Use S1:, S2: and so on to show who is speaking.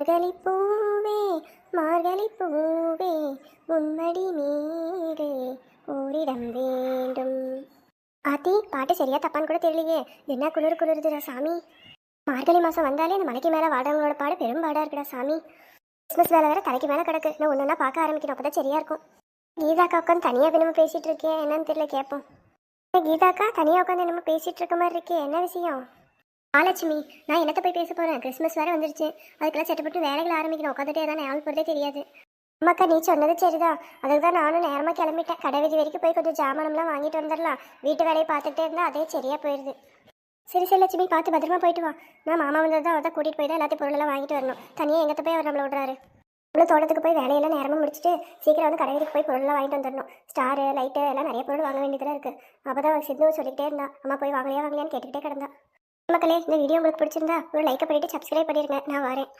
S1: மார்கழி பூவே மார்கழி பூவே உன்மடி மீது ஓரிடம் வேண்டும். ஆத்தி பாட்டு சரியா தப்பான்னு கூட தெரியலையே. என்ன குளிர் குளிருதுடா சாமி? மார்கழி மாதம் வந்தாலே இந்த மலைக்கு மேலே வாடவங்களோட பாடு பெரும் பாடாக இருக்குடா சாமி. கிறிஸ்மஸ் வேலை வேறு தலைக்கு மேலே கிடக்கு. நான் ஒன்றா பார்க்க ஆரம்பிக்கணும். அப்போ தான் சரியாக இருக்கும். கீதாக்கா உட்காந்து தனியாக என்னமோ பேசிகிட்டு இருக்கேன் என்னன்னு தெரியல கேட்போம் கீதாக்கா தனியாக உட்காந்து என்னமோ பேசிகிட்டு இருக்க மாதிரி இருக்கே. என்ன விஷயம்? ஆலட்சுமி நான் என்னத்தை போய் பேச போகிறேன் கிறிஸ்மஸ் வேறு வந்துருச்சு. அதுக்கெல்லாம் சட்டப்பட்டு வேலைகள் ஆரம்பிக்கணும். உட்காந்துட்டே தான் ஆள் போகிறதே தெரியாது. அம்மாக்கா நீ சொன்னது சரிதான். அதுக்கு தான் நானும் நேரமாக கிளம்பிட்டேன். கடை வீதி வரைக்கும் போய் கொஞ்சம் ஜாமானம்லாம் வாங்கிட்டு வந்துடலாம். வீட்டு வேலையை பார்த்துட்டே இருந்தால் அதே சரியாக போயிடுது சரி சரி லட்சுமி பார்த்து பத்திரமா போயிட்டு வா. நான் மாமா வந்தது தான் அவர்தான் கூட்டிகிட்டு போய் தான் எல்லாத்தையும் பொருளெல்லாம் வாங்கிட்டு வரணும். தனியாக எங்கே போய் அவர் நம்மளை விடுறாரு. அவ்வளோ தோட்டத்துக்கு போய் வேலையெல்லாம் நேரமாக முடிச்சுட்டு சீக்கிரம் வந்து கடை வீதிக்கு போய் பொருளெல்லாம் வாங்கிட்டு வந்துடணும். ஸ்டாரு லைட்டு எல்லாம் நிறைய பொருள் வாங்க வேண்டியதெல்லாம் இருக்குது அப்போ தான் சிந்து சொல்லிக்கிட்டே இருந்தா. அம்மா போய் வாங்கலையா வாங்கலையான்னு கேட்டுக்கிட்டே கிடந்தா. மக்களே இந்த வீடியோ உங்களுக்கு பிடிச்சிருந்தா ஒரு லைக்கை பண்ணிட்டு சப்ஸ்கிரைப் பண்ணிருங்க. நான் வரேன்.